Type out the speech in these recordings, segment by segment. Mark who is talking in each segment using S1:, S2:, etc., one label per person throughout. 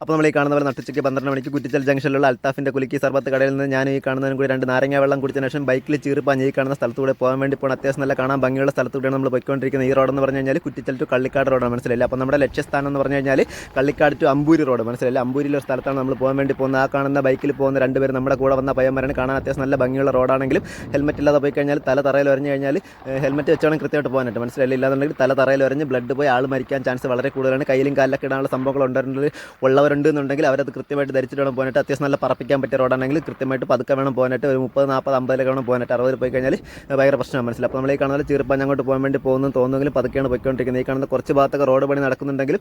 S1: അപ്പോൾ നമ്മൾ ഈ കാണുന്ന പോലെ നട്ടുച്ചയ്ക്ക് പന്ത്രണ്ട് മണിക്ക് കുറ്റിച്ചൽ ജംഗ്ഷനിലുള്ള അൽത്താഫിന്റെ കുലുക്കി സർബത്ത് കടയിൽ നിന്ന് ഞാൻ ഈ കാണുന്നതിനും കൂടി രണ്ട് നാരങ്ങ വെള്ളം കുടിച്ചതിന് ശേഷം ബൈക്കിൽ ചീറിപ്പാഞ്ഞ് ഈ കാണുന്ന സ്ഥലത്തൂടെ പോകാൻ വേണ്ടി പോകണം അത്യാവശ്യം നല്ല കാണാൻ ഭംഗിയുള്ള സ്ഥലത്തൂടെയാണ് നമ്മൾ പോയിക്കൊണ്ടിരിക്കുന്നത്. ഈ റോഡെന്ന് പറഞ്ഞു കഴിഞ്ഞാൽ കുറ്റിച്ചൽ ടു കള്ളിക്കാട് റോഡാണ് മനസ്സിലായില്ല? അപ്പോൾ നമ്മുടെ ലക്ഷ്യസ്ഥാനം എന്ന് പറഞ്ഞു കഴിഞ്ഞാൽ കള്ളിക്കാട് ടു അമ്പൂരി റോഡ് മനസ്സിലായില്ല? അമ്പൂരിയിലെ ഒരു സ്ഥലത്താണ് നമ്മൾ പോകാൻ വേണ്ടി പോകുന്നത്. ആ കാണുന്ന ബൈക്കിൽ പോകുന്ന രണ്ടുപേർ നമ്മുടെ കൂടെ വന്ന പയ്യന്മാരാണ്. കാണാൻ അത്യാവശ്യം നല്ല ഭംഗിയുള്ള റോഡാണെങ്കിലും ഹെൽമെറ്റ് ഇല്ലാതെ പോയി കഴിഞ്ഞാൽ തല തറയിൽ വരഞ്ഞു കഴിഞ്ഞാൽ ഹെൽമെറ്റ് വെച്ചാണ് കൃത്യമായിട്ട് പോകാനായിട്ട് മനസ്സിലായില്ല? ഇല്ലാന്നുണ്ടെങ്കിൽ തല തറയിൽ വരഞ്ഞ് ബ്ലഡ് പോയി ആൾ മരിക്കാൻ ചാൻസ് വളരെ കൂടുതലാണ്. കയ്യിലും കാലിലൊക്കെ ഇടാനുള്ള സംഭവങ്ങൾ ഉണ്ടായിരുന്നത് ഉള്ളവരുണ്ട് എന്നുണ്ടെങ്കിൽ അവരത് കൃത്യമായിട്ട് ധരിച്ചിട്ട് വേണം പോകാനായിട്ട്. അത്യാവശ്യം നല്ല പറപ്പിക്കാൻ പറ്റിയ റോഡാണെങ്കിൽ കൃത്യമായിട്ട് പതുക്കെ വേണം പോകാനായിട്ട്. ഒരു മുപ്പത് നാൽപ്പത് അമ്പതിലൊക്കെ വേണം പോകാനായിട്ട്. അറുപത് പോയി കഴിഞ്ഞാൽ ഭയങ്കര പ്രശ്നമാണ് മനസ്സിലായി. അപ്പോൾ നമ്മൾ ഈ കാണുന്ന ചീർപ്പാൻ അങ്ങോട്ട് പോകാൻ വേണ്ടി പോകുന്നു തോന്നുമെങ്കിലും പതുക്കെയാണ് പോയിക്കൊണ്ടിരിക്കുന്നത്. ഈ കാണുന്ന കുറച്ച് ഭാഗത്തൊക്കെ റോഡ് പണി നടക്കുന്നുണ്ടെങ്കിലും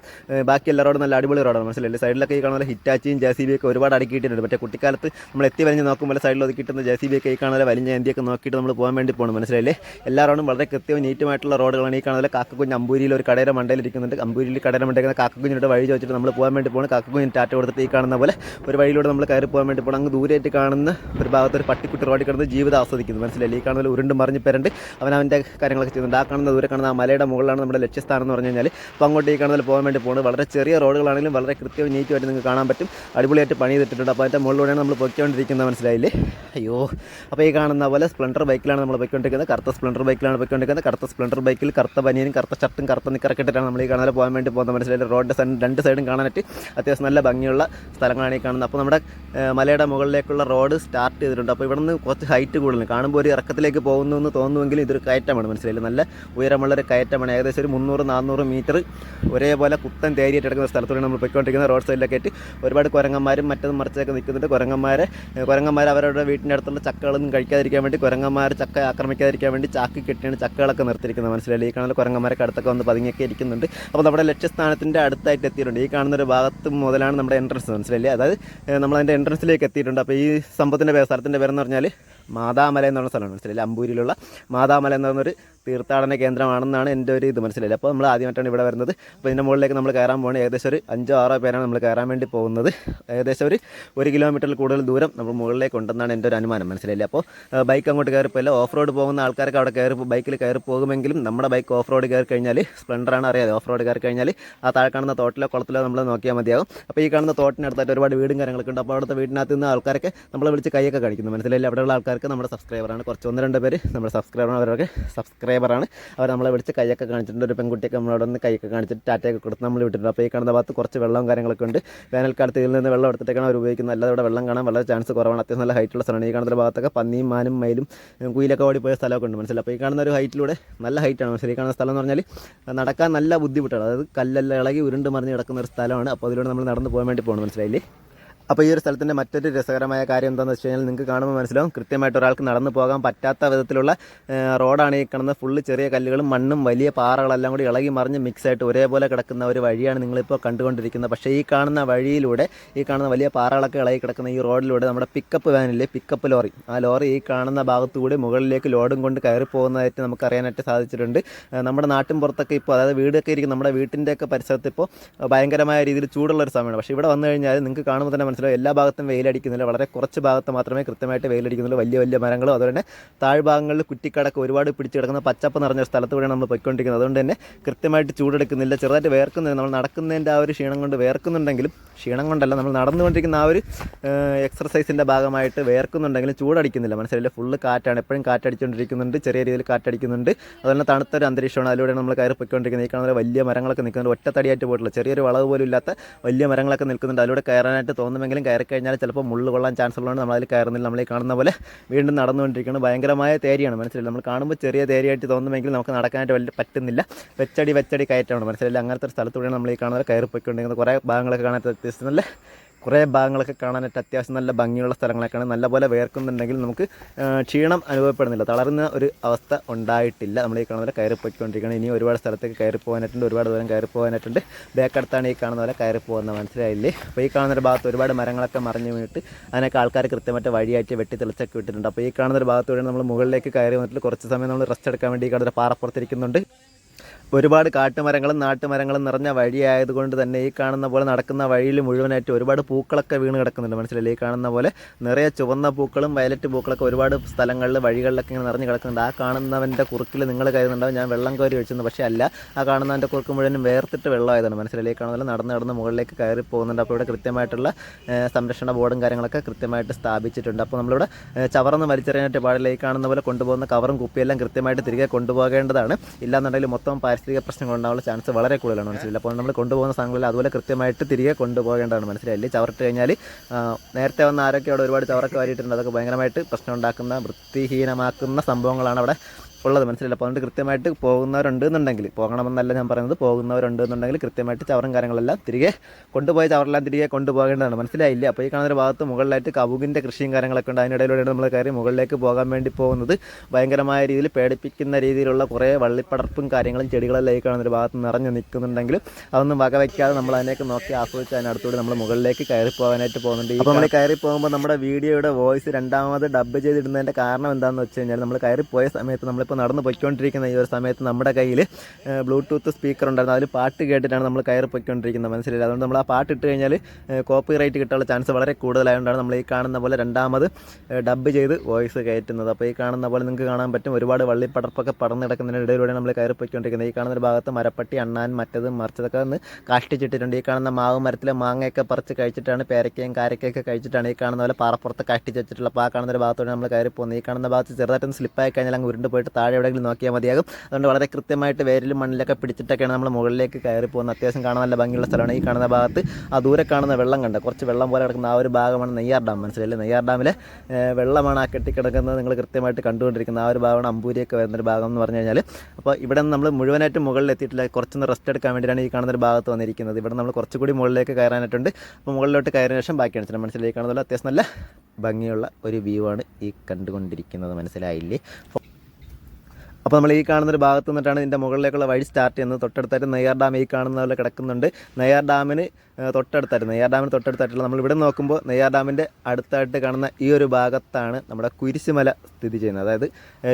S1: ബാക്കി എല്ലാ റോഡും നല്ല അടിപൊളി റോഡാണ് മനസ്സിലായില്ലേ സൈഡിലൊക്കെ ഈ കാണുന്ന ഹിറ്റാച്ചിയും ജെ സി ബി ഒക്കെ ഒരുപാട് അടുക്കിയിട്ടുണ്ട്. മറ്റേ കുട്ടിക്കാലത്ത് നമ്മൾ എത്തി വലിഞ്ഞ് നോക്കുമ്പോൾ സൈഡിൽ ഒതുക്കിയിട്ടുന്ന ജെ സി ബി ഒക്കെ ഈ കാണുന്ന വലിഞ്ഞ എന്തിയൊക്കെ നോക്കിയിട്ട് നമ്മൾ പോകാൻ വേണ്ടി പോകണം മനസ്സിലായില്ലേ എല്ലാ റോഡും വളരെ കൃത്യവും നീറ്റുമായിട്ടുള്ള റോഡുകളാണ് ഈ കാണുന്ന കാക്കക്കുഞ്ഞ് അമ്പൂരിയിൽ ഒരു കടയുടെ മണ്ടയിൽ ഇരിക്കുന്നുണ്ട് അമ്പൂരിയിൽ കടയുടെ മണ്ടയിൽ കാക്കക്കുഞ്ഞിയുടെ വഴി ചോദിച്ചിട്ട് നമ്മൾ പോകാൻ വേണ്ടി പോകുന്നത് കാക്കക്കുഞ്ഞിന് ടാറ്റ കൊടുത്തിട്ട് ഈ കാണുന്ന പോലെ ഒരു വഴിയിലൂടെ നമ്മൾ കയറി പോകാൻ വേണ്ടി പോകണം അങ്ങ് ദൂരെയായിട്ട് കാണുന്ന ഒരു ഭാഗത്ത് ഒരു പട്ടിക്കുട്ടി റോഡിൽ കിടന്ന് ജീവിതം ആസ്വദിക്കുന്നു. മനസ്സിലായി ഈ കാണുന്ന ഉരുണ്ട് മറിഞ്ഞ് പെരണ്ട് അവൻ അവന്റെ കാര്യങ്ങളൊക്കെ ചെയ്യുന്നുണ്ട്. ആ കാണുന്ന ദൂരെ കാണുന്ന ആ മലയുടെ മുകളിലാണ് നമ്മുടെ ലക്ഷ്യസ്ഥാനം എന്ന് പറഞ്ഞു കഴിഞ്ഞാൽ അപ്പോൾ അങ്ങോട്ട് ഈ കാണുന്നതിൽ പോകാൻ വേണ്ടി പോകുന്നത് വളരെ ചെറിയ റോഡുകളാണെങ്കിലും വളരെ കൃത്യവും നീറ്റുമായിട്ട് നിങ്ങൾക്ക് കാണാൻ പറ്റും. അടിപൊളിയായിട്ട് പണി ചെയ്തിട്ടുണ്ട് അപ്പോൾ അതിന്റെ മുകളിലൂടെയാണ് നമ്മൾ പൊയ്ക്കൊണ്ടിരിക്കുന്നത്. മനസ്സിലായില്ലേ? അയ്യോ. അപ്പോൾ ഈ കാണുന്ന പോലെ സ്പ്ലെൻഡർ ബൈക്കിലാണ് നമ്മൾ പൊയ്ക്കൊണ്ടിരിക്കുന്നത്. കറുത്ത സ്പ്ലെൻഡർ ബൈക്കിലാണ് പൊയ്ക്കൊണ്ടിരിക്കുന്നത്. കറുത്ത സ്പ്ലെൻഡർ ബൈക്കിൽ കറുത്ത ബനിയനും കറുത്ത ഷർട്ടും കറുത്ത നിക്കറക്കിട്ടിട്ടാണ് നമ്മൾ ഈ കാണാൻ പോകാൻ വേണ്ടി പോകുന്നത്. മനസ്സിലായി റോഡിന്റെ രണ്ട് സൈഡും കാണാനായിട്ട് അത്യാവശ്യം നല്ല ഭംഗിയുള്ള സ്ഥലങ്ങളാണ് ഈ കാണുന്നത്. അപ്പോൾ നമ്മുടെ മലയുടെ മുകളിലേക്കുള്ള റോഡ് സ്റ്റാർട്ട് ചെയ്തിട്ടുണ്ട്. അപ്പോൾ ഇവിടെ നിന്ന് കുറച്ച് ഹൈറ്റ് കൂടുതലാണ് കാണുമ്പോൾ ഒരു ഇറക്കത്തിലേക്ക് പോകുന്നു എന്ന് തോന്നുമെങ്കിലും ഇതൊരു കയറ്റമാണ് മനസ്സിലായി നല്ല ഉയരമുള്ളൊരു കയറ്റമാണ്. ഏകദേശം ഒരു മുന്നൂറ് നാനൂറ് മീറ്റർ ഒരേപോലെ കുത്തൻ തേരിയായിട്ട് കിടക്കുന്ന സ്ഥലത്തൂടെ നമ്മൾ പോയിക്കൊണ്ടിരിക്കുന്ന റോഡ് സൈഡിലൊക്കെ ആയിട്ട് ഒരുപാട് കുരങ്ങന്മാരും മറ്റതും മറിച്ചൊക്കെ നിൽക്കുന്നുണ്ട്. കുരങ്ങന്മാരെ കുരങ്ങന്മാർ അവരുടെ വീട്ടിന്റെ അടുത്തുള്ള ചക്കകളൊന്നും കഴിക്കാതിരിക്കാൻ വേണ്ടി കുരങ്ങന്മാർ ചക്ക ആക്രമിക്കാതിരിക്കാൻ വേണ്ടി ചാക്ക് കെട്ടിയാണ് ചക്കകളൊക്കെ നിർത്തിയിരിക്കുന്നത് മനസ്സിലായി ഈ കാണുന്ന കുരങ്ങന്മാരൊക്കെ അടുത്തൊക്കെ വന്ന് പതുങ്ങിയൊക്കെ ഇരിക്കുന്നുണ്ട്. അപ്പോൾ നമ്മുടെ ലക്ഷ്യസ്ഥാനത്തിന്റെ അടുത്തായിട്ട് എത്തിയിട്ടുണ്ട്. ഈ കാണുന്ന ഒരു ഭാഗത്ത് മുതലാണ് നമ്മുടെ എൻട്രൻസ് മനസ്സിലല്ലേ അതായത് നമ്മളതിന്റെ എൻട്രൻസിലേക്ക് എത്തിയിട്ടുണ്ട്. അപ്പോൾ ഈ സംഭവത്തിന്റെ പേര് സ്ഥലത്തിന്റെ പേരെന്ന് പറഞ്ഞാൽ മാതാമല എന്ന് പറഞ്ഞ സ്ഥലമാണ്. മനസ്സിലായില്ലേ? അമ്പൂരിലുള്ള മാതാമല എന്ന് പറഞ്ഞൊരു തീർത്ഥാടന കേന്ദ്രമാണെന്നാണ് എന്റെ ഒരു ഇത് മനസ്സിലായില്ല? അപ്പോൾ നമ്മൾ ആദ്യമായിട്ടാണ് ഇവിടെ വരുന്നത്. അപ്പോൾ ഇതിന്റെ മുകളിലേക്ക് നമ്മൾ കയറാൻ പോകുന്നത് ഏകദേശം ഒരു അഞ്ചോ ആറോ പേരാണ് നമ്മൾ കയറാൻ വേണ്ടി പോകുന്നത്. ഏകദേശം ഒരു ഒരു കിലോമീറ്ററിൽ കൂടുതൽ ദൂരം നമ്മൾ മുകളിലേക്ക് ഉണ്ടെന്നാണ് എന്റെ ഒരു അനുമാനം. മനസ്സിലായില്ല? അപ്പോൾ ബൈക്ക് അങ്ങോട്ട് കയറി പോയില്ല ഓഫ് റോഡ് പോകുന്ന ആൾക്കാർക്ക് അവിടെ കയറി ബൈക്കിൽ കയറി പോകുമെങ്കിലും നമ്മുടെ ബൈക്ക് ഓഫ് റോഡ് കയറി കഴിഞ്ഞാൽ സ്പ്ലെൻഡറാണ് അറിയാതെ ഓഫ് റോഡ് കയറി കഴിഞ്ഞാൽ ആ താഴെ കാണുന്ന തോട്ടിലോ കുളത്തിലോ നമ്മൾ നോക്കിയാൽ മതിയാകും. അപ്പോൾ ഈ കാണുന്ന തോട്ടിനടുത്തായിട്ട് ഒരുപാട് വീടും കാര്യങ്ങളൊക്കെ ഉണ്ട്. അപ്പോൾ അവിടുത്തെ വീടിനകത്ത് നിന്ന് ആൾക്കാരൊക്കെ നമ്മളെ വിളിച്ച് കൈയൊക്കെ കാണിക്കുന്നു മനസ്സിലായില്ല? അവിടെയുള്ള ആൾക്കാർക്ക് നമ്മുടെ സബ്സ്ക്രൈബറാണ്. കുറച്ച് ഒന്ന് രണ്ട് പേര് നമ്മുടെ സബ്സ്ക്രൈബറാണ്. അവരൊക്കെ സബ്സ്ക്രൈബറാണ്. അവർ നമ്മളെ വിളിച്ച് കൈയൊക്കെ കാണിച്ചിട്ടുണ്ട്. ഒരു പെൺകുട്ടിയൊക്കെ നമ്മളവിടെ നിന്ന് കൈയൊക്കെ കാണിച്ചിട്ട് ടാറ്റയൊക്കെ കൊടുത്ത് നമ്മൾ വിട്ടിട്ടുണ്ട്. അപ്പോൾ ഈ കാണുന്ന ഭാഗത്ത് കുറച്ച് വെള്ളവും കാര്യങ്ങളൊക്കെ ഉണ്ട്. വേനൽക്കാലത്ത് ഇതിൽ നിന്ന് വെള്ളം എടുത്തിട്ടേക്കാണ് അവർ ഉപയോഗിക്കുന്നത്. അല്ലാതെ ഇവിടെ വെള്ളം കാണാൻ വളരെ ചാൻസ് കുറവാണ്. അത്യാവശ്യം നല്ല ഹൈറ്റുള്ള സ്ഥലമാണ്. ഈ കാണുന്ന ഭാഗത്തൊക്കെ പന്നിയും മാനും മയിലും കുയിലൊക്കെ കുയിലൊക്കെ ഓടിപ്പോയ സ്ഥലമൊക്കെ ഉണ്ട്. മനസ്സിലായി? അപ്പോൾ ഈ കാണുന്ന ഒരു ഹൈറ്റിലൂടെ നല്ല ഹൈറ്റാണ് മനസ്സിലായി? ഈ കാണുന്ന സ്ഥലം എന്ന് പറഞ്ഞാൽ നടക്കാൻ നല്ല ബുദ്ധിമുട്ടാണ്. അതായത് കല്ലെല്ലാം ഇളകി ഉരുണ്ട് മറിഞ്ഞ് കിടക്കുന്ന ഒരു സ്ഥലമാണ്. അപ്പോൾ അതിലൂടെ നമ്മൾ നടന്ന് പോകാൻ വേണ്ടി പോകണം മനസ്സിലായില്ലേ? അപ്പോൾ ഈ ഒരു സ്ഥലത്തിന്റെ മറ്റൊരു രസകരമായ കാര്യം എന്താണെന്ന് വെച്ച് കഴിഞ്ഞാൽ നിങ്ങൾക്ക് കാണുമ്പോൾ മനസ്സിലാവും. കൃത്യമായിട്ട് ഒരാൾക്ക് നടന്നു പോകാൻ പറ്റാത്ത വിധത്തിലുള്ള റോഡാണ് ഈ കാണുന്ന ഫുള്ള് ചെറിയ കല്ലുകളും മണ്ണും വലിയ പാറകളെല്ലാം കൂടി ഇളകി മറിഞ്ഞ് മിക്സ് ആയിട്ട് ഒരേപോലെ കിടക്കുന്ന ഒരു വഴിയാണ് നിങ്ങളിപ്പോൾ കണ്ടുകൊണ്ടിരിക്കുന്നത്. പക്ഷേ ഈ കാണുന്ന വഴിയിലൂടെ ഈ കാണുന്ന വലിയ പാറകളൊക്കെ ഇളകി കിടക്കുന്ന ഈ റോഡിലൂടെ നമ്മുടെ പിക്കപ്പ് വാനില്ലേ പിക്കപ്പ് ലോറി ആ ലോറി ഈ കാണുന്ന ഭാഗത്തുകൂടി മുകളിലേക്ക് ലോഡും കൊണ്ട് കയറി പോകുന്നതായിട്ട് നമുക്ക് അറിയാനായിട്ട് സാധിച്ചിട്ടുണ്ട്. നമ്മുടെ നാട്ടിൻ പുറത്തൊക്കെ ഇപ്പോൾ അതായത് വീടൊക്കെ ഇരിക്കും നമ്മുടെ വീട്ടിന്റെയൊക്കെ പരിസരത്ത് ഇപ്പോൾ ഭയങ്കരമായ രീതിയിൽ ചൂടുള്ള ഒരു സമയമാണ്. പക്ഷേ ഇവിടെ വന്നു കഴിഞ്ഞാൽ നിങ്ങൾക്ക് കാണുമ്പോൾ തന്നെ മനസ്സിലാവും എല്ലാ ഭാഗത്തും വെയിലടിക്കുന്നില്ല വളരെ കുറച്ച് ഭാഗത്ത് മാത്രമേ കൃത്യമായിട്ട് വെയിലടിക്കുന്നുള്ളൂ വലിയ വലിയ മരങ്ങളും അതുപോലെ തന്നെ താഴ്ഭാഗങ്ങളിൽ കുറ്റിക്കടക്ക് ഒരുപാട് പിടിച്ചു കിടക്കുന്ന പച്ചപ്പ് നിറഞ്ഞ സ്ഥലത്ത് കൂടെയാണ് നമ്മൾ പൊയ്ക്കൊണ്ടിരിക്കുന്നത്. അതുകൊണ്ട് തന്നെ കൃത്യമായിട്ട് ചൂടെടുക്കുന്നില്ല ചെറുതായിട്ട് വേർക്കുന്നില്ല. നമ്മൾ നടക്കുന്നതിന്റെ ആ ഒരു ക്ഷീണം കൊണ്ട് വേർക്കുന്നുണ്ടെങ്കിലും ക്ഷീണം കൊണ്ടല്ല നമ്മൾ നടന്നുകൊണ്ടിരിക്കുന്ന ആ ഒരു എക്സർസൈസിന്റെ ഭാഗമായിട്ട് വേർക്കുന്നുണ്ടെങ്കിലും ചൂടടിക്കുന്നില്ല. മനസ്സിലായില്ല? ഫുള്ള് കാറ്റാണ്. എപ്പോഴും കാറ്റടിച്ചുകൊണ്ടിരിക്കുന്നുണ്ട് ചെറിയ രീതിയിൽ കാറ്റടിക്കുന്നുണ്ട്. അതുപോലെ തണുത്തൊരു അന്തരീക്ഷമാണ് അതിലൂടെ നമ്മൾ കയറി പൊയ്ക്കൊണ്ടിരിക്കുന്നത്. ഈ കാണുന്ന വലിയ മരങ്ങളൊക്കെ നിൽക്കുന്നുണ്ട് ഒറ്റത്തടിയായിട്ട് പോയിട്ടുള്ള ചെറിയൊരു വളവ് പോലും ഇല്ലാത്ത വലിയ മരങ്ങളൊക്കെ നിൽക്കുന്നുണ്ട്. അതിലൂടെ കയറാനായിട്ട് തോന്നുമെങ്കിലും കയറി കഴിഞ്ഞാൽ ചിലപ്പോൾ മുള്ളു കൊള്ളാൻ ചാൻസ് ഉള്ളതുകൊണ്ട് നമ്മൾ അതിൽ കയറുന്നില്ല. നമ്മൾ ഈ കാണുന്ന പോലെ വീണ്ടും നടന്നുകൊണ്ടിരിക്കുന്നത് ഭയങ്കരമായ തേരിയാണ് മനസ്സിലായി നമ്മൾ കാണുമ്പോൾ ചെറിയ തേരിയായിട്ട് തോന്നുമെങ്കിൽ നമുക്ക് നടക്കാനായിട്ട് വലിയ പറ്റുന്നില്ല. വെച്ചടി വെച്ചടി കയറ്റമാണ് മനസ്സിലായില്ല? അങ്ങനത്തെ ഒരു സ്ഥലത്തൂടെയാണ് നമ്മൾ ഈ കാണുന്നത് കയറിപ്പോയിക്കൊണ്ടിരിക്കുന്നത്. കുറേ ഭാഗങ്ങളൊക്കെ കാണാൻ നല്ല കുറേ ഭാഗങ്ങളൊക്കെ കാണാനായിട്ട് അത്യാവശ്യം നല്ല ഭംഗിയുള്ള സ്ഥലങ്ങളൊക്കെയാണ്. നല്ലപോലെ വേർക്കുന്നുണ്ടെങ്കിൽ നമുക്ക് ക്ഷീണം അനുഭവപ്പെടുന്നില്ല. തളർന്ന ഒരു അവസ്ഥ ഉണ്ടായിട്ടില്ല. നമ്മൾ ഈ കാണുന്ന പോലെ കയറി പോയിക്കൊണ്ടിരിക്കുകയാണ് ഇനി ഒരുപാട് സ്ഥലത്തേക്ക് കയറി പോകാനായിട്ടുണ്ട് ഒരുപാട് ദൂരം കയറി പോകാനായിട്ടുണ്ട് ബാക്കടുത്താണ് ഈ കാണുന്ന പോലെ കയറി പോകുന്നത് മനസ്സിലായില്ലേ? അപ്പോൾ ഈ കാണുന്ന ഒരു ഭാഗത്ത് ഒരുപാട് മരങ്ങളൊക്കെ മറിഞ്ഞു വീണിട്ട് അതിനൊക്കെ ആൾക്കാർ കൃത്യമായിട്ട് വഴിയായിട്ട് വെട്ടി തെളിച്ചൊക്കെ വിട്ടിട്ടുണ്ട് അപ്പോൾ ഈ കാണുന്ന ഒരു ഭാഗത്തൂടെ നമ്മൾ മുകളിലേക്ക് കയറി വന്നിട്ട് കുറച്ച് സമയം നമ്മൾ റെസ്റ്റ് എടുക്കാൻ വേണ്ടി ഈ കാണുന്ന പാറപ്പുറത്തിരിക്കുന്നുണ്ട് ഒരുപാട് കാട്ടുമരങ്ങളും നാട്ടുമരങ്ങളും നിറഞ്ഞ വഴിയായതുകൊണ്ട് തന്നെ ഈ കാണുന്ന പോലെ നടക്കുന്ന വഴിയിൽ മുഴുവനായിട്ട് ഒരുപാട് പൂക്കളൊക്കെ വീണ് കിടക്കുന്നുണ്ട്. മനസ്സിലല്ലേ ഈ കാണുന്ന പോലെ നിറയെ ചുവന്ന പൂക്കളും വയലറ്റ് പൂക്കളൊക്കെ ഒരുപാട് സ്ഥലങ്ങളിൽ വഴികളിലൊക്കെ ഇങ്ങനെ നിറഞ്ഞു കിടക്കുന്നുണ്ട്. ആ കാണുന്നവന്റെ കുറുക്കിൽ നിങ്ങൾ കരുതുന്നുണ്ടാവും ഞാൻ വെള്ളം കയറി വെച്ചിരുന്നു പക്ഷേ അല്ല ആ കാണുന്നവന്റെ കുറുക്ക് മുഴുവനും വേർത്തിട്ട് വെള്ളമായതാണ്. മനസ്സിലല്ലേ ഈ കാണുന്ന നടന്ന് നടന്ന് മുകളിലേക്ക് കയറി പോകുന്നുണ്ട്. അപ്പോൾ ഇവിടെ കൃത്യമായിട്ടുള്ള സംരക്ഷണ ബോർഡും കാര്യങ്ങളൊക്കെ കൃത്യമായിട്ട് സ്ഥാപിച്ചിട്ടുണ്ട്. അപ്പോൾ നമ്മളിവിടെ ചവറന്ന് വലിച്ചെറിയാനായിട്ട് പാടില്ല. ഈ കാണുന്ന പോലെ കൊണ്ടുപോകുന്ന കവറും കുപ്പിയെല്ലാം കൃത്യമായിട്ട് തിരികെ കൊണ്ടുപോകേണ്ടതാണ്. ഇല്ലാന്നുണ്ടെങ്കിൽ മൊത്തം പ്രശ്നങ്ങൾ ഉണ്ടാവാനുള്ള ചാൻസ് വളരെ കൂടുതലാണ് മനസ്സിലായില്ല? അപ്പോൾ നമ്മൾ കൊണ്ടുപോകുന്ന സാധനങ്ങളിൽ അതുപോലെ കൃത്യമായിട്ട് തിരികെ കൊണ്ടുപോകേണ്ടതാണ് മനസ്സിലായില്ലേ? ചവറിട്ട് കഴിഞ്ഞാൽ നേരത്തെ വന്ന ആരൊക്കെ അവിടെ ഒരുപാട് ചവറൊക്കെ വാരിയിട്ടുണ്ട് അതൊക്കെ ഭയങ്കരമായിട്ട് പ്രശ്നം ഉണ്ടാക്കുന്ന വൃത്തിഹീനമാക്കുന്ന സംഭവങ്ങളാണ് അവിടെ ഉള്ളത്. മനസ്സിലല്ല അപ്പോൾ അതുകൊണ്ട് കൃത്യമായിട്ട് പോകുന്നവരുണ്ട് എന്നുണ്ടെങ്കിൽ പോകണമെന്നല്ല ഞാൻ പറയുന്നത് പോകുന്നവരുണ്ട് എന്നുണ്ടെങ്കിൽ കൃത്യമായിട്ട് ചവറും കാര്യങ്ങളെല്ലാം തിരികെ കൊണ്ടുപോയ ചവറെല്ലാം തിരികെ കൊണ്ടുപോകേണ്ടതാണ്. മനസ്സിലായില്ല? അപ്പോൾ ഈ കാണുന്ന ഒരു ഭാഗത്ത് മുകളിലായിട്ട് കവുകിന്റെ കൃഷിയും കാര്യങ്ങളൊക്കെ ഉണ്ട്. അതിനിടയിലൂടെയാണ് നമ്മൾ കയറി മുകളിലേക്ക് പോകാൻ വേണ്ടി പോകുന്നത്. ഭയങ്കരമായ രീതിയിൽ പേടിപ്പിക്കുന്ന രീതിയിലുള്ള കുറേ വള്ളിപ്പടർപ്പും കാര്യങ്ങളും ചെടികളെല്ലാം ഈ കാണുന്ന ഒരു ഭാഗത്ത് നിറഞ്ഞു നിൽക്കുന്നുണ്ടെങ്കിലും അതൊന്നും വകവയ്ക്കാതെ നമ്മൾ അതിനേക്ക് നോക്കി ആസ്വദിച്ച് അതിനടുത്തൂടെ നമ്മൾ മുകളിലേക്ക് കയറി പോകാനായിട്ട് പോകുന്നുണ്ട്. അപ്പോൾ നമ്മൾ കയറി പോകുമ്പോൾ നമ്മുടെ വീഡിയോയുടെ വോയിസ് രണ്ടാമത് ഡബ് ചെയ്തിടുന്നതിന്റെ കാരണം എന്താണെന്ന് വെച്ച് കഴിഞ്ഞാൽ നമ്മൾ കയറി പോയ സമയത്ത് നമ്മളിപ്പോൾ നടന്ന് പൊയ്ക്കൊണ്ടിരിക്കുന്ന ഈ ഒരു സമയത്ത് നമ്മുടെ കയ്യിൽ ബ്ലൂടൂത്ത് സ്പീക്കർ ഉണ്ടായിരുന്നു. അതിൽ പാട്ട് കേട്ടിട്ടാണ് നമ്മൾ കയറി പൊയ്ക്കൊണ്ടിരിക്കുന്നത്. മനസ്സിലായി അതുകൊണ്ട് നമ്മൾ ആ പാട്ട് ഇട്ട് കഴിഞ്ഞാൽ കോപ്പി റൈറ്റ് കിട്ടാനുള്ള ചാൻസ് വളരെ കൂടുതലായതുകൊണ്ടാണ് നമ്മൾ ഈ കാണുന്ന പോലെ രണ്ടാമത് ഡബ് ചെയ്ത് വോയിസ് കയറ്റുന്നത്. അപ്പോൾ ഈ കാണുന്ന പോലെ നിങ്ങൾക്ക് കാണാൻ പറ്റും. ഒരുപാട് വള്ളിപ്പടർപ്പൊക്കെ പടർന്ന് കിടക്കുന്നതിന് ഇടയിലൂടെ നമ്മൾ കയറി പൊയ്ക്കൊണ്ടിരിക്കുന്നത്. ഈ കാണുന്ന ഒരു ഭാഗത്ത് മരപ്പട്ടി അണ്ണാൻ മറ്റത് മറിച്ചതൊക്കെ ഒന്ന് കാഷ്ടിച്ചിട്ടിട്ടുണ്ട്. ഈ കാണുന്ന മാവ് മരത്തിലെ മാങ്ങയൊക്കെ പറിച്ച് കഴിച്ചിട്ടാണ് പേരക്കയും കാരക്കയൊക്കെ കഴിച്ചിട്ടാണ് ഈ കാണുന്ന പോലെ പാറപ്പുറത്ത് കാഷ്ടിച്ച് വെച്ചിട്ടുള്ള അപ്പോൾ ആ കാണുന്ന ഒരു ഭാഗത്തോടെ നമ്മൾ കയറി പോകുന്നത്. ഈ കാണുന്ന ഭാഗത്ത് ചെറുതായിട്ടൊന്ന് സ്ലിപ്പായി കഴിഞ്ഞാൽ അങ്ങ് ഉരുണ്ട് പോയിട്ട് താഴെ എവിടെയെങ്കിലും നോക്കിയാൽ മതിയാകും. അതുകൊണ്ട് വളരെ കൃത്യമായിട്ട് വേരിലും മണ്ണിലൊക്കെ പിടിച്ചിട്ടൊക്കെയാണ് നമ്മൾ മുകളിലേക്ക് കയറി പോകുന്നത്. അത്യാവശ്യം കാണാൻ നല്ല ഭംഗിയുള്ള സ്ഥലമാണ്. ഈ കാണുന്ന ഭാഗത്ത് ആ ദൂരെ കാണുന്ന വെള്ളം കണ്ട കുറച്ച് വെള്ളം പോലെ കിടക്കുന്ന ആ ഒരു ഭാഗമാണ് നെയ്യാർ ഡാം. മനസ്സിലല്ലേ നെയ്യാർ ഡാമിലെ വെള്ളമാണ് ആ കെട്ടിക്കിടക്കുന്നത് നിങ്ങൾ കൃത്യമായിട്ട് കണ്ടുകൊണ്ടിരിക്കുന്ന ആ ഒരു ഭാഗമാണ് അമ്പൂരിയൊക്കെ വരുന്നൊരു ഭാഗം എന്ന് പറഞ്ഞു കഴിഞ്ഞാൽ അപ്പോൾ ഇവിടെ നമ്മൾ മുഴുവനായിട്ട് മുകളിൽ എത്തിയിട്ടില്ല. കുറച്ചൊന്ന് റെസ്റ്റ് എടുക്കാൻ വേണ്ടിയിട്ടാണ് ഈ കാണുന്ന ഒരു ഭാഗത്ത് വന്നിരിക്കുന്നത്. ഇവിടെ നമ്മൾ കുറച്ചുകൂടി മുകളിലേക്ക് കയറാനായിട്ടുണ്ട്. അപ്പോൾ മുകളിലോട്ട് കയറിയ ശേഷം ബാക്കിയാണ് ചില മനസ്സിലായി? കാണുന്നത് അത്യാവശ്യം നല്ല ഭംഗിയുള്ള ഒരു വ്യൂ ആണ് ഈ കണ്ടുകൊണ്ടിരിക്കുന്നത്. മനസ്സിലായില്ലേ? അപ്പോൾ നമ്മൾ ഈ കാണുന്ന ഒരു ഭാഗത്ത് നിന്നിട്ടാണ് ഇതിന്റെ മുകളിലേക്കുള്ള വഴി സ്റ്റാർട്ട് ചെയ്യുന്നത്. തൊട്ടടുത്തായിട്ട് നെയ്യാർ ഡാം ഈ കാണുന്ന പോലെ കിടക്കുന്നുണ്ട്. നെയ്യാർ ഡാമിന് തൊട്ടടുത്തായിട്ട് നെയ്യാർ ഡാമിന് തൊട്ടടുത്തായിട്ടുള്ള നമ്മൾ ഇവിടെ നോക്കുമ്പോൾ നെയ്യാർ ഡാമിന്റെ അടുത്തായിട്ട് കാണുന്ന ഈ ഒരു ഭാഗത്താണ് നമ്മുടെ കുരിശുമല സ്ഥിതി ചെയ്യുന്നത്. അതായത്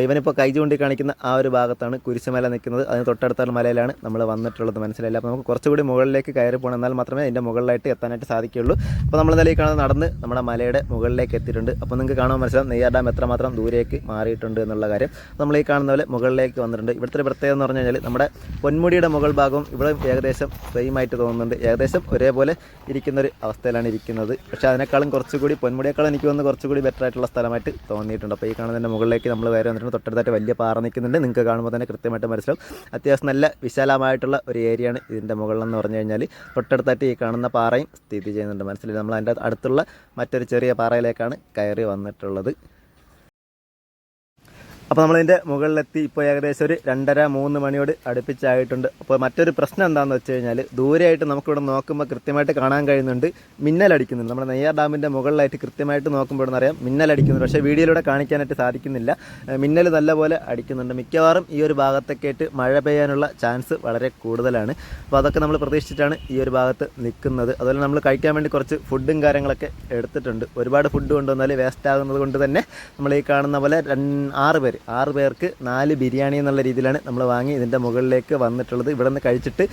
S1: ഇവനിപ്പോൾ കൈ ചൂണ്ടി കാണിക്കുന്ന ആ ഒരു ഭാഗത്താണ് കുരിശുമല നിൽക്കുന്നത്. അതിന് തൊട്ടടുത്തുള്ള മലയിലാണ് നമ്മൾ വന്നിട്ടുള്ളത്. മനസ്സിലായില്ല? അപ്പോൾ നമുക്ക് കുറച്ചുകൂടി മുകളിലേക്ക് കയറി പോകണം. എന്നാൽ മാത്രമേ അതിന്റെ മുകളിലായിട്ട് എത്താനായിട്ട് സാധിക്കുകയുള്ളൂ. അപ്പോൾ നമ്മൾ ഈ കാണുന്ന നടന്ന് നമ്മുടെ മലയുടെ മുകളിലേക്ക് എത്തിയിട്ടുണ്ട്. അപ്പോൾ നിങ്ങൾക്ക് കാണാൻ മനസ്സിലാവും നെയ്യാർ ഡാം എത്രമാത്രം ദൂരേക്ക് മാറിയിട്ടുണ്ട് എന്നുള്ള കാര്യം. നമ്മൾ ഈ കാണുന്ന പോലെ മുകളിലേക്ക് വന്നിട്ടുണ്ട്. ഇവിടുത്തെ ഒരു പ്രത്യേകത എന്ന് പറഞ്ഞു കഴിഞ്ഞാൽ നമ്മുടെ പൊന്മുടിയുടെ മുകൾ ഭാഗവും ഇവിടെ ഏകദേശം സെയിം ആയിട്ട് തോന്നുന്നുണ്ട്. ഏകദേശം ഒരേപോലെ ഇരിക്കുന്നൊരു അവസ്ഥയിലാണ് ഇരിക്കുന്നത്. പക്ഷേ അതിനേക്കാളും കുറച്ചുകൂടി പൊന്മുടിയേക്കാളും എനിക്ക് വന്ന് കുറച്ചുകൂടി ബെറ്റർ ആയിട്ടുള്ള സ്ഥലമായിട്ട് തോന്നിയിട്ടുണ്ട്. അപ്പോൾ ഈ കാണുന്നതിന്റെ മുകളിലേക്ക് നമ്മൾ വേറെ വന്നിട്ടുണ്ട്. തൊട്ടടുത്തായിട്ട് വലിയ പാറ നിൽക്കുന്നുണ്ട്. നിങ്ങൾക്ക് കാണുമ്പോൾ തന്നെ കൃത്യമായിട്ട് മനസ്സിലാവും. അത്യാവശ്യം നല്ല വിശാലമായിട്ടുള്ള ഒരു ഏരിയയാണ് ഇതിന്റെ മുകളിലെന്ന് പറഞ്ഞു കഴിഞ്ഞാൽ തൊട്ടടുത്തായിട്ട് ഈ കാണുന്ന പാറയും സ്ഥിതി ചെയ്യുന്നുണ്ട്. മനസ്സിൽ നമ്മൾ അതിന്റെ അടുത്തുള്ള മറ്റൊരു ചെറിയ പാറയിലേക്കാണ് കയറി വന്നിട്ടുള്ളത്. അപ്പോൾ നമ്മളിതിന്റെ മുകളിലെത്തി ഇപ്പോൾ ഏകദേശം ഒരു രണ്ടര മൂന്ന് മണിയോട് അടുപ്പിച്ചായിട്ടുണ്ട്. അപ്പോൾ മറ്റൊരു പ്രശ്നം എന്താണെന്ന് വെച്ച് കഴിഞ്ഞാൽ ദൂരെയായിട്ട് നമുക്കിവിടെ നോക്കുമ്പോൾ കൃത്യമായിട്ട് കാണാൻ കഴിയുന്നുണ്ട്. മിന്നലടിക്കുന്നുണ്ട് നമ്മുടെ നെയ്യാർ ഡാമിന്റെ മുകളിലായിട്ട് കൃത്യമായിട്ട് നോക്കുമ്പോൾ ഇവിടെ അറിയാം മിന്നലടിക്കുന്നുണ്ട് പക്ഷേ വീഡിയോയിലൂടെ കാണിക്കാനായിട്ട് സാധിക്കുന്നില്ല. മിന്നൽ നല്ലപോലെ അടിക്കുന്നുണ്ട്. മിക്കവാറും ഈ ഒരു ഭാഗത്തൊക്കെ ആയിട്ട് മഴ പെയ്യാനുള്ള ചാൻസ് വളരെ കൂടുതലാണ്. അപ്പോൾ അതൊക്കെ നമ്മൾ പ്രതീക്ഷിച്ചിട്ടാണ് ഈ ഒരു ഭാഗത്ത് നിൽക്കുന്നത്. അതുപോലെ നമ്മൾ കഴിക്കാൻ വേണ്ടി കുറച്ച് ഫുഡും കാര്യങ്ങളൊക്കെ എടുത്തിട്ടുണ്ട്. ഒരുപാട് ഫുഡ് കൊണ്ടുവന്നാൽ വേസ്റ്റ് ആകുന്നത് കൊണ്ട് തന്നെ നമ്മൾ ഈ കാണുന്ന പോലെ ആറ് പേര് ആറ് പേർക്ക് നാല് ബിരിയാണി എന്നുള്ള രീതിയിലാണ് നമ്മൾ വാങ്ങി ഇതിന്റെ മുകളിലേക്ക് വന്നിട്ടുള്ളത്. ഇവിടെ നിന്ന് കഴിച്ചിട്ട്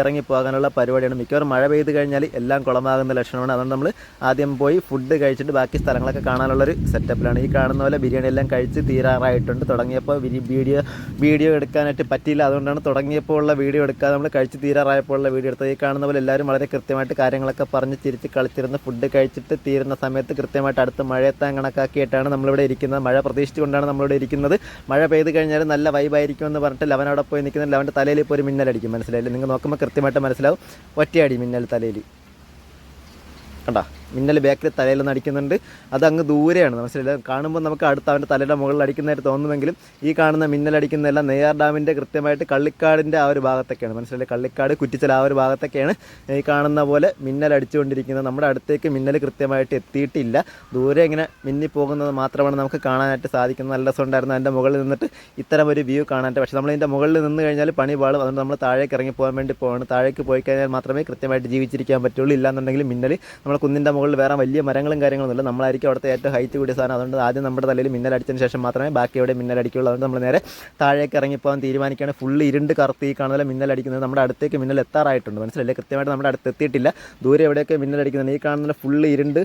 S1: ഇറങ്ങിപ്പോകാനുള്ള ഇറങ്ങി പോകാനുള്ള പരിപാടിയാണ്. മിക്കവാറും മഴ പെയ്ത് കഴിഞ്ഞാൽ എല്ലാം കുളമാകുന്ന ലക്ഷണമാണ്. അതുകൊണ്ട് നമ്മൾ ആദ്യം പോയി ഫുഡ് കഴിച്ചിട്ട് ബാക്കി സ്ഥലങ്ങളൊക്കെ കാണാനുള്ളൊരു സെറ്റപ്പിലാണ് ഈ കാണുന്ന പോലെ ബിരിയാണി എല്ലാം കഴിച്ച് തീരാറായിട്ടുണ്ട്. തുടങ്ങിയപ്പോൾ വീഡിയോ വീഡിയോ എടുക്കാനായിട്ട് പറ്റിയില്ല. അതുകൊണ്ടാണ് തുടങ്ങിയപ്പോൾ ഉള്ള വീഡിയോ എടുക്കാതെ നമ്മൾ കഴിച്ച് തീരാറായപ്പോൾ ഉള്ള വീഡിയോ എടുത്തത്. ഈ കാണുന്ന പോലെ എല്ലാവരും വളരെ കൃത്യമായിട്ട് കാര്യങ്ങളൊക്കെ പറഞ്ഞ് ചിരിച്ച് കളിച്ചിരുന്ന് ഫുഡ് കഴിച്ചിട്ട് തീരുന്ന സമയത്ത് കൃത്യമായിട്ട് അടുത്ത് മഴയെത്താൻ കണക്കാക്കിയിട്ടാണ് നമ്മളിവിടെ ഇരിക്കുന്നത്. മഴ പ്രതീക്ഷിച്ചുകൊണ്ടാണ് നമ്മളിവിടെ ഇരിക്കുന്നത്. മഴ പെയ്ത് കഴിഞ്ഞാൽ നല്ല വൈബായിരിക്കും എന്ന് പറഞ്ഞിട്ട് ലവൻ അവിടെ പോയി നിൽക്കുന്ന. ലവന്റെ തലയിൽ ഇപ്പോൾ ഒരു മിന്നലടിക്കും മനസ്സിലായില്ലേ? നിങ്ങൾ നോക്കുമ്പോൾ കൃത്യമായിട്ട് മനസ്സിലാവും. ഒറ്റയടി മിന്നൽ തലയിൽ. കണ്ടാ? മിന്നൽ ബാക്കിൽ തലയിലൊന്ന് അടിക്കുന്നുണ്ട്. അത് അങ്ങ് ദൂരെയാണ്. മനസ്സിലായില്ല? കാണുമ്പോൾ നമുക്ക് അടുത്ത് അവന്റെ തലയുടെ മുകളിൽ അടിക്കുന്നതായിട്ട് തോന്നുമെങ്കിലും ഈ കാണുന്ന മിന്നൽ മിന്നലടിക്കുന്നതെല്ലാം നെയ്യാർ ഡാമിന്റെ കൃത്യമായിട്ട് കള്ളിക്കാടിന്റെ ആ ഒരു ഭാഗത്തൊക്കെയാണ്. മനസ്സിലായില്ലേ? കള്ളിക്കാട് കുറ്റിച്ചൽ ആ ഒരു ഭാഗത്തൊക്കെയാണ് ഈ കാണുന്ന പോലെ മിന്നൽ അടിച്ചുകൊണ്ടിരിക്കുന്നത്. നമ്മുടെ അടുത്തേക്ക് മിന്നൽ കൃത്യമായിട്ട് എത്തിയിട്ടില്ല. ദൂരെ ഇങ്ങനെ മിന്നിപ്പോകുന്നത് മാത്രമാണ് നമുക്ക് കാണാനായിട്ട് സാധിക്കുന്നത്. നല്ല രസമുണ്ടായിരുന്നു അതിന്റെ മുകളിൽ നിന്നിട്ട് ഇത്തരം ഒരു വ്യൂ കാണാനായിട്ട്. പക്ഷേ നമ്മൾ ഇതിന്റെ മുകളിൽ നിന്ന് കഴിഞ്ഞാൽ പണി പാളും. അതുകൊണ്ട് നമ്മൾ താഴേക്ക് ഇറങ്ങി പോകാൻ വേണ്ടി പോകണം താഴേക്ക് പോയി കഴിഞ്ഞാൽ മാത്രമേ കൃത്യമായിട്ട് ജീവിച്ചിരിക്കാൻ പറ്റുള്ളൂ. ഇല്ലാന്നുണ്ടെങ്കിൽ മിന്നൽ നമ്മൾ കുന്നിന്റെ മുകളിൽ മുകളിൽ വേറെ വലിയ മരങ്ങളും കാര്യങ്ങളൊന്നുമില്ല നമ്മളായിരിക്കും അവിടുത്തെ ഏറ്റവും ഹൈറ്റ് കൂടിയ സാധനം. അതുകൊണ്ട് ആദ്യം നമ്മുടെ തലയിൽ മിന്നലടിച്ചതിന് ശേഷം മാത്രമേ ബാക്കി എവിടെ മിന്നലടിക്കുള്ളൂ അതുകൊണ്ട് നമ്മൾ നേരെ താഴേക്ക് ഇറങ്ങിപ്പോകാൻ തീരുമാനിക്കുകയാണ്. ഫുള്ള് ഇരുണ്ട് കറുത്തി ഈ മിന്നലടിക്കുന്നത് നമ്മുടെ അടുത്തേക്ക് മിന്നൽ എത്താറായിട്ടുണ്ട്. മനസ്സിലല്ലേ കൃത്യമായിട്ട് നമ്മുടെ അടുത്ത് എത്തിയിട്ടില്ല. ദൂരെ എവിടെയൊക്കെ മിന്നലടിക്കുന്നുണ്ട് ഈ കാണുന്ന ഫുള്ള് ഇരുണ്ട്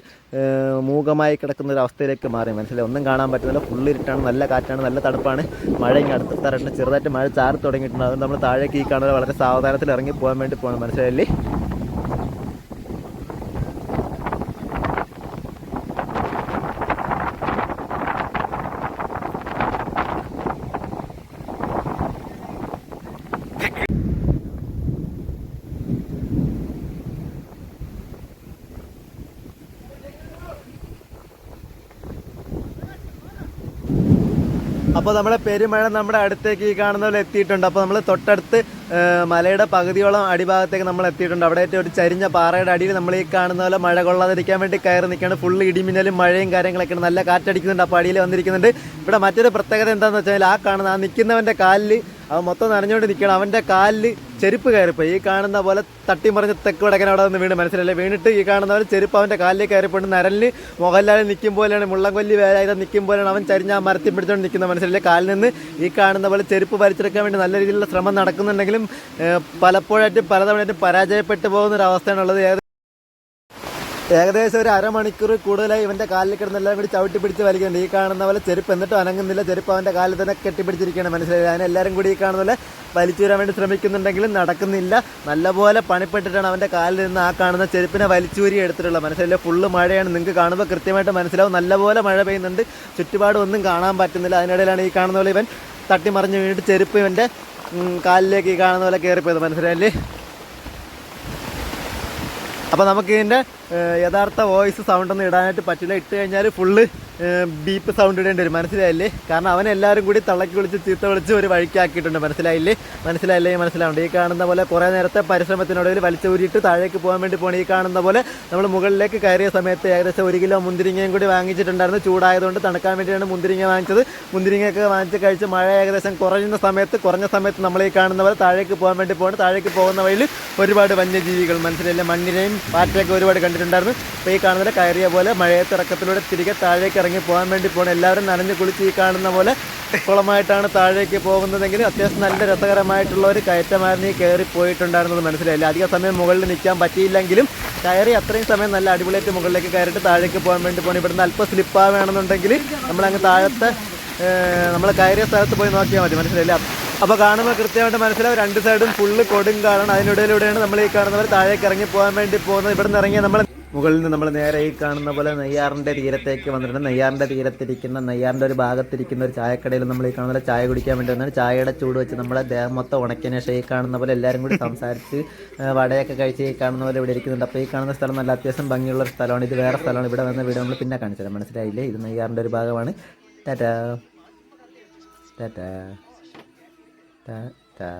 S1: മൂകമായി കിടക്കുന്ന ഒരു അവസ്ഥയിലേക്ക് മാറി. മനസ്സിലായി ഒന്നും കാണാൻ പറ്റുന്നില്ല. ഫുള്ള് ഇരുട്ടാണ്. നല്ല കാറ്റാണ്. നല്ല തണുപ്പാണ്. മഴ ഇങ്ങനെ അടുത്തെത്താറുണ്ട്. ചെറുതായിട്ട് മഴ ചാറി തുടങ്ങിയിട്ടുണ്ട്. അതുകൊണ്ട് നമ്മൾ താഴേക്ക് ഈ കാണുന്നത് വളരെ സാവധാനത്തിൽ ഇറങ്ങി പോകാൻ വേണ്ടി പോകണം മനസ്സിലായില്ലേ? അപ്പോൾ നമ്മുടെ പെരുമഴ നമ്മുടെ അടുത്തേക്ക് ഈ കാണുന്ന പോലെ എത്തിയിട്ടുണ്ട്. അപ്പോൾ നമ്മൾ തൊട്ടടുത്ത് മലയുടെ പകുതിയോളം അടിഭാഗത്തേക്ക് നമ്മൾ എത്തിയിട്ടുണ്ട്. അവിടെ ഒരു ചരിഞ്ഞ പാറയുടെ അടിയിൽ നമ്മൾ ഈ കാണുന്ന പോലെ മഴ കൊള്ളാതിരിക്കാൻ വേണ്ടി കയറി നിൽക്കുകയാണ്. ഫുള്ള് ഇടിമിന്നലും മഴയും കാര്യങ്ങളൊക്കെയാണ് നല്ല കാറ്റടിക്കുന്നുണ്ട്. അപ്പോൾ അടിയിൽ വന്നിരിക്കുന്നുണ്ട്. ഇവിടെ മറ്റൊരു പ്രത്യേകത എന്താണെന്ന് വെച്ചാൽ ആ കാണുന്ന ആ നിൽക്കുന്നവന്റെ കാലിൽ അവൻ മൊത്തം നനഞ്ഞുകൊണ്ട് നിൽക്കണം അവന്റെ കാലിൽ ചെരുപ്പ് കയറിപ്പോയി. ഈ കാണുന്ന പോലെ തട്ടിമറിഞ്ഞ് തെക്ക് വടക്കൻ അവിടെ നിന്ന് വീണ് മനസ്സിലല്ലേ വീണിട്ട് ഈ കാണുന്ന പോലെ ചെരുപ്പ് അവന്റെ കാലിൽ കയറിപ്പോയിട്ട് നരലിന് മോഹൻലാൽ നിൽക്കും പോലെയാണ്. മുള്ളംകൊല്ലി വേലായുധ നിൽക്കും പോലെയാണ് അവൻ ചരിഞ്ഞ ആ മരത്തിൽ പിടിച്ചുകൊണ്ട് നിൽക്കുന്ന മനസ്സിലല്ലേ കാലിൽ നിന്ന് ഈ കാണുന്ന പോലെ ചെരുപ്പ് വലിച്ചെടുക്കാൻ വേണ്ടി നല്ല രീതിയിലുള്ള ശ്രമം നടക്കുന്നുണ്ടെങ്കിലും പലപ്പോഴായിട്ടും പലതവണയായിട്ടും പരാജയപ്പെട്ടു പോകുന്ന ഒരു അവസ്ഥയാണുള്ളത് ഏക- ഏകദേശം ഒരു അരമണിക്കൂർ കൂടുതലായി ഇവന്റെ കാലിൽ കിടന്നെല്ലാം കൂടി ചവിട്ടി പിടിച്ച് വലിക്കുന്നുണ്ട്. ഈ കാണുന്ന പോലെ ചെരുപ്പ് എന്നിട്ടും അനങ്ങുന്നില്ല. ചെരുപ്പ് അവന്റെ കാലിൽ തന്നെ കെട്ടിപ്പിടിച്ചിരിക്കുകയാണ്. മനസ്സിലായി അതിന് എല്ലാവരും കൂടി ഈ കാണുന്ന പോലെ വലിച്ചു വരാൻ വേണ്ടി ശ്രമിക്കുന്നുണ്ടെങ്കിലും നടക്കുന്നില്ല. നല്ലപോലെ പണിപ്പെട്ടിട്ടാണ് അവന്റെ കാലിൽ നിന്ന് ആ കാണുന്ന ചെരുപ്പിനെ വലിച്ചൂരി എടുത്തിട്ടുള്ളത്. മനസ്സിലായില്ല? ഫുള്ള് മഴയാണ്. നിങ്ങൾക്ക് കാണുമ്പോൾ കൃത്യമായിട്ട് മനസ്സിലാവും. നല്ലപോലെ മഴ പെയ്യുന്നുണ്ട്. ചുറ്റുപാടും ഒന്നും കാണാൻ പറ്റുന്നില്ല. അതിനിടയിലാണ് ഈ കാണുന്ന പോലെ ഇവൻ തട്ടിമറിഞ്ഞ് വീണിട്ട് ചെരുപ്പ് ഇവന്റെ കാലിലേക്ക് ഈ കാണുന്ന പോലെ കയറിപ്പോയത്. മനസ്സിലായില്ലേ? അപ്പോൾ ഇതിന്റെ യഥാർത്ഥ വോയിസ് സൗണ്ട് ഒന്നും ഇടാനായിട്ട് പറ്റില്ല. ഇട്ട് കഴിഞ്ഞാൽ ഫുള്ള് ബീപ്പ് സൗണ്ട് ഇടേണ്ടി വരും. മനസ്സിലായില്ലേ? കാരണം അവൻ എല്ലാവരും കൂടി തള്ളക്കി വിളിച്ച് ചീത്ത വിളിച്ച് ഒരു വഴിക്കാക്കിയിട്ടുണ്ട്. മനസ്സിലായില്ലേ? മനസ്സിലായില്ലേ? മനസ്സിലാവുണ്ട് ഈ കാണുന്ന പോലെ കുറേ നേരത്തെ പരിശ്രമത്തിനൊടുവിൽ വലിച്ചൂരിയിട്ട് താഴേക്ക് പോകാൻ വേണ്ടി പോകണം ഈ കാണുന്ന പോലെ നമ്മൾ മുകളിലേക്ക് കയറിയ സമയത്ത് ഏകദേശം ഒരു കിലോ മുന്തിരിങ്ങയും കൂടി വാങ്ങിച്ചിട്ടുണ്ടായിരുന്നു. ചൂടായതുകൊണ്ട് തണുക്കാൻ വേണ്ടിയാണ് മുന്തിരിങ്ങ വാങ്ങിച്ചത്. മുന്തിരിങ്ങയൊക്കെ വാങ്ങിച്ച് കഴിച്ച് മഴ ഏകദേശം കുറഞ്ഞ സമയത്ത് കുറഞ്ഞ സമയത്ത് നമ്മൾ ഈ കാണുന്ന പോലെ താഴേക്ക് പോകാൻ വേണ്ടി പോകണം താഴേക്ക് പോകുന്ന വഴിയിൽ ഒരുപാട് വന്യജീവികൾ മനസ്സിലായില്ലേ? മണ്ണിനെയും പാറ്റയൊക്കെ ഒരുപാട് കണ്ടിട്ടുണ്ടായിരുന്നു. അപ്പോൾ ഈ കാണുന്ന കയറിയ പോലെ മഴയത്തിറക്കത്തിലൂടെ തിരികെ താഴേക്ക് ഇറങ്ങി പോകാൻ വേണ്ടി പോകണം എല്ലാവരും നനഞ്ഞ് കുളിച്ച് ഈ കാണുന്ന പോലെ കുളമായിട്ടാണ് താഴേക്ക് പോകുന്നതെങ്കിൽ അത്യാവശ്യം നല്ല രസകരമായിട്ടുള്ള ഒരു കയറ്റമായിരുന്നു ഈ കയറി പോയിട്ടുണ്ടായിരുന്നത് മനസ്സിലായില്ല. അധിക സമയം മുകളിൽ നിൽക്കാൻ പറ്റിയില്ലെങ്കിലും കയറി അത്രയും സമയം നല്ല അടിപൊളിയായിട്ട് മുകളിലേക്ക് കയറിയിട്ട് താഴേക്ക് പോകാൻ വേണ്ടി പോകണം ഇവിടുന്ന് അല്പം സ്ലിപ്പാവുകയാണെന്നുണ്ടെങ്കിൽ നമ്മളങ്ങ് താഴത്തെ നമ്മൾ കയറിയ സ്ഥലത്ത് പോയി നോക്കിയാൽ മതി. മനസ്സിലായില്ല? അപ്പോൾ കാണുമ്പോൾ കൃത്യമായിട്ട് മനസ്സിലാവും രണ്ട് സൈഡും ഫുള്ള് കൊടുങ്കാടാണ് അതിനിടയിലൂടെയാണ് നമ്മൾ ഈ കാണുന്നവർ താഴേക്ക് ഇറങ്ങി പോകാൻ വേണ്ടി പോകുന്നത്. ഇവിടെ നിന്ന് ഇറങ്ങിയ നമ്മൾ മുകളിൽ നിന്ന് നമ്മൾ നേരെ ഈ കാണുന്ന പോലെ നെയ്യാറിന്റെ തീരത്തേക്ക് വന്നിട്ടുണ്ട്. നെയ്യാറിന്റെ തീരത്തിരിക്കുന്ന നെയ്യാറിന്റെ ഒരു ഭാഗത്തിരിക്കുന്ന ഒരു ചായക്കടയിൽ നമ്മൾ ഈ കാണുന്ന ചായ കുടിക്കാൻ വേണ്ടി വന്നാണ് ചായയുടെ ചൂട് വെച്ച് നമ്മളെ ദേഹം മൊത്തം ഉണക്കിയതിന് ശേഷം ഈ കാണുന്ന പോലെ എല്ലാവരും കൂടി സംസാരിച്ച് വടയൊക്കെ കഴിച്ച് ഈ കാണുന്ന പോലെ ഇവിടെ ഇരിക്കുന്നുണ്ട്. അപ്പോൾ ഈ കാണുന്ന സ്ഥലം നല്ല അത്യാവശ്യം ഭംഗിയുള്ള ഒരു സ്ഥലമാണ്. ഇത് വേറെ സ്ഥലമാണ്. ഇവിടെ വന്ന വീട് നമ്മൾ പിന്നെ കാണിച്ചു തരാം. മനസ്സിലായില്ലേ? ഇത് നെയ്യാറിന്റെ ഒരു ഭാഗമാണ്. ടാറ്റാ. ടാറ്റാ. ടാറ്റാ